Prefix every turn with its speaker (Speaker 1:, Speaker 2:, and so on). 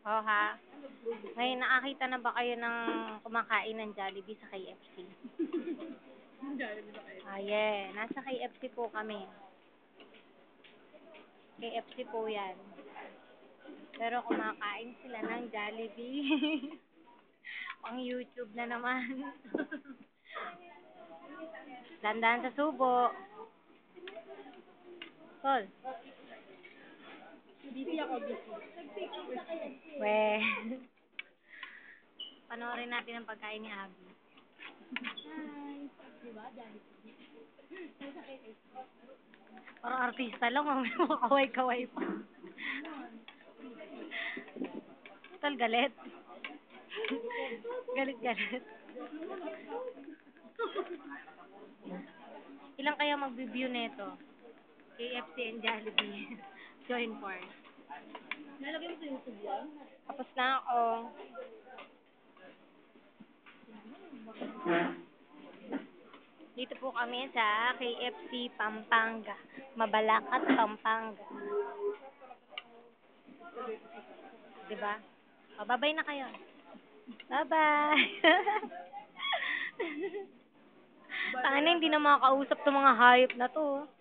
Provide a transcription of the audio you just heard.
Speaker 1: Oh, ha? Ngayon, nakakita na ba kayo ng kumakain ng Jollibee sa KFC? Ah, yeah. Nasa KFC po kami. KFC po yan. Pero kumakain sila ng Jollibee. Pang YouTube na naman. Dandan sa subo. Tol.
Speaker 2: Busy ako, busy.
Speaker 1: Panoorin natin ang pagkain ni Abby.
Speaker 2: Hi. Diba? Jollibee.
Speaker 1: Parang artista lang, oh. kaway-kaway pa. Tol, galit. Galit-galit. Ilang kaya mag-view nito? KFC and Jollibee. Join force.
Speaker 2: Nalagay mo sa YouTube yan?
Speaker 1: Tapos na ako. Dito po kami sa KFC Pampanga. Mabalacat, Pampanga. Diba? O, bye-bye na kayo. Bye-bye. Sana hindi na makakausap ng mga hayop na to. oh.